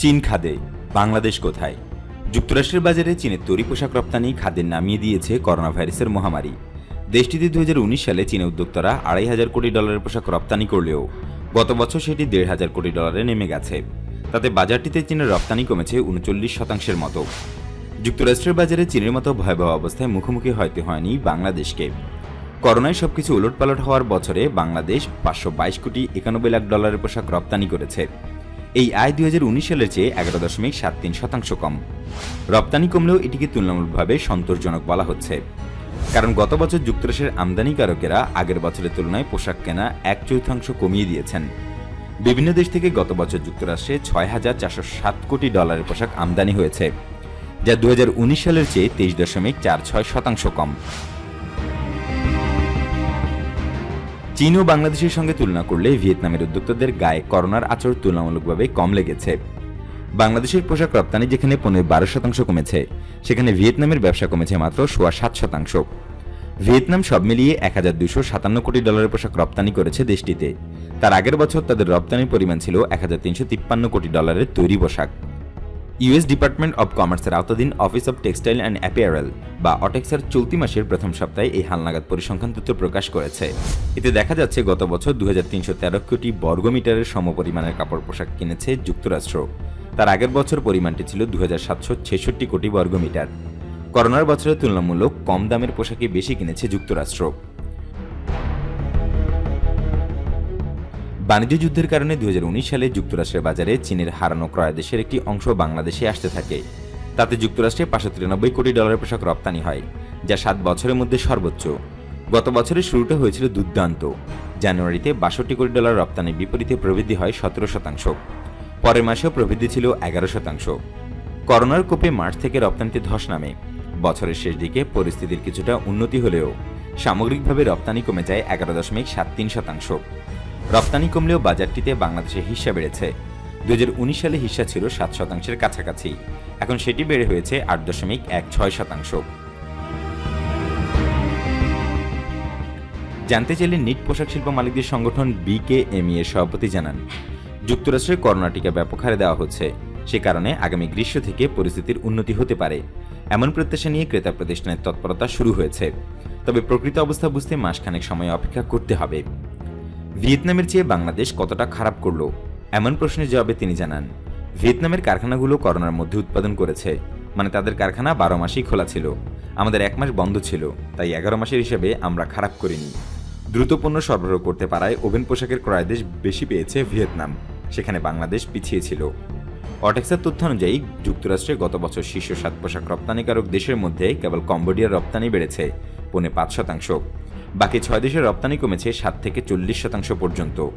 চীন খাদে, বাংলাদেশ কোথায়? যুক্তরাষ্ট্রের বাজারে চীনের তৈরি পোশাক রপ্তানি খাদ্যের নামিয়ে দিয়েছে করোনা ভাইরাসের মহামারী। দেশটিতে দু হাজার উনিশ সালে চীনের উদ্যোক্তারা আড়াই হাজার কোটি ডলারের পোশাক রপ্তানি করলেও গত বছর সেটি দেড় হাজার কোটি ডলারে নেমে গেছে। তাতে বাজারটিতে চীনের রপ্তানি কমেছে উনচল্লিশ শতাংশের মতো। যুক্তরাষ্ট্রের বাজারে চীনের মতো ভয়াবহ অবস্থায় মুখোমুখি হতে হয়নি বাংলাদেশকে। করোনায় সবকিছু উলটপালট হওয়ার বছরে বাংলাদেশ পাঁচশো বাইশ কোটি একানব্বই লাখ ডলারের পোশাক রপ্তানি করেছে। এই আয় দু হাজার উনিশ সালের চেয়ে এগারো দশমিক সাত তিন শতাংশ কম। রপ্তানি কমলেও এটিকে তুলনামূলকভাবে সন্তোষজনক বলা হচ্ছে। কারণ গত বছর যুক্তরাষ্ট্রের আমদানিকারকেরা আগের বছরের তুলনায় পোশাক কেনা এক চতুর্থাংশ কমিয়ে দিয়েছেন। বিভিন্ন দেশ থেকে গত বছর যুক্তরাষ্ট্রে ছয় হাজার চারশো সাত কোটি ডলারের পোশাক আমদানি হয়েছে, যা দু হাজার উনিশ সালের চেয়ে তেইশ দশমিক চার ছয় শতাংশ কম। চীন ও বাংলাদেশের সঙ্গে তুলনা করলে ভিয়েতনামের উদ্যোক্তাদের গায়ে করোনার আচর তুলনামূলকভাবে কম লেগেছে। বাংলাদেশের পোশাক রপ্তানি যেখানে পনেরো বারো শতাংশ কমেছে, সেখানে ভিয়েতনামের ব্যবসা কমেছে মাত্র সোয়া সাত শতাংশ। ভিয়েতনাম সব মিলিয়ে এক হাজার দুশো সাতান্ন কোটি ডলারের পোশাক রপ্তানি করেছে দেশটিতে। তার আগের বছর তাদের রপ্তানির পরিমাণ ছিল এক হাজার তিনশো তিপ্পান্ন কোটি ডলারের তৈরি পোশাক। ইউএস ডিপার্টমেন্ট অব কমার্সের আওতাধীন office of textile and apparel বা অটেক্সার চলতি মাসের প্রথম সপ্তাহে এই হালনাগাদ পরিসংখ্যান তথ্য প্রকাশ করেছে। এতে দেখা যাচ্ছে গত বছর দু হাজার তিনশো তেরো কোটি বর্গমিটারের সমপরিমাণের কাপড় পোশাক কিনেছে যুক্তরাষ্ট্র। তার আগের বছর পরিমাণটি ছিল দু কোটি বর্গমিটার। করোনার বছরে তুলনামূলক কম দামের পোশাকই বেশি কিনেছে যুক্তরাষ্ট্র। বাণিজ্য যুদ্ধের কারণে দু হাজার উনিশ সালে যুক্তরাষ্ট্রের বাজারে চীনের হারানো ক্রয়াদেশের একটি অংশ বাংলাদেশে আসতে থাকে। তাতে যুক্তরাষ্ট্রে পাঁচশো তিরানব্বই কোটি ডলারের পোশাক রপ্তানি হয়, যা সাত বছরের মধ্যে সর্বোচ্চ। গত বছরের শুরুটা হয়েছিল দুর্দান্ত। জানুয়ারিতে বাষট্টি কোটি ডলার রপ্তানির বিপরীতে প্রবৃদ্ধি হয় সতেরো শতাংশ। পরের মাসেও প্রবৃদ্ধি ছিল এগারো শতাংশ। করোনার কোপে মার্চ থেকে রপ্তানিতে ধস নামে। বছরের শেষ দিকে পরিস্থিতির কিছুটা উন্নতি হলেও সামগ্রিকভাবে রপ্তানি কমে যায় এগারো দশমিক সাত তিন শতাংশ। রপ্তানি কমলেও বাজারটিতে বাংলাদেশের হিস্সা বেড়েছে। দুই হাজার উনিশ সালে হিস্সা ছিল সাত শতাংশের কাছাকাছি। এখন সেটি বেড়ে হয়েছে আট দশমিক এক ছয় শতাংশ। জানতে চাইলে নিট পোশাক শিল্প মালিকদের সংগঠন বিকেএমই এর সভাপতি জানান যুক্তরাষ্ট্রের করোনা টিকা ব্যাপক হারে দেওয়া হচ্ছে। সে কারণে আগামী গ্রীষ্ম থেকে পরিস্থিতির উন্নতি হতে পারে। এমন প্রত্যাশা নিয়ে ক্রেতা প্রতিষ্ঠানের তৎপরতা শুরু হয়েছে। তবে প্রকৃত অবস্থা বুঝতে মাসখানেক সময় অপেক্ষা করতে হবে। ভিয়েতনামের চেয়ে বাংলাদেশ কতটা খারাপ করল? এমন প্রশ্নের জবাবে তিনি জানান, ভিয়েতনামের কারখানাগুলো করোনার মধ্যে উৎপাদন করেছে। মানে তাদের কারখানা বারো মাসই খোলা ছিল। আমাদের এক মাস বন্ধ ছিল। তাই এগারো মাসের হিসেবে আমরা খারাপ করিনি। দ্রুত পণ্য সরবরাহ করতে পারায় ওভেন পোশাকের ক্রয়দেশ বেশি পেয়েছে ভিয়েতনাম। সেখানে বাংলাদেশ পিছিয়ে ছিল। অটেক্সার তথ্য অনুযায়ী, যুক্তরাষ্ট্রে গত বছর শীর্ষ সাত পোশাক রপ্তানিকারক দেশের মধ্যে কেবল কম্বোডিয়ার রপ্তানি বেড়েছে, পৌনে পাঁচ শতাংশ। বাকি ছয় দেশের রপ্তানি কমেছে সাত থেকে চল্লিশ শতাংশ পর্যন্ত।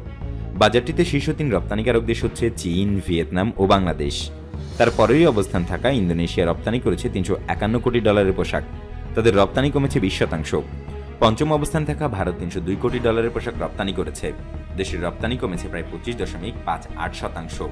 বাজারটিতে শীর্ষ তিন রপ্তানিকারক দেশ হচ্ছে চীন, ভিয়েতনাম ও বাংলাদেশ। তার তারপরেই অবস্থান থাকা ইন্দোনেশিয়া রপ্তানি করেছে তিনশো একান্ন কোটি ডলারের পোশাক। তাদের রপ্তানি কমেছে বিশ শতাংশ। পঞ্চম অবস্থান থাকা ভারত তিনশো দুই কোটি ডলারের পোশাক রপ্তানি করেছে। দেশের রপ্তানি কমেছে প্রায় পঁচিশ দশমিক পাঁচ আট শতাংশ।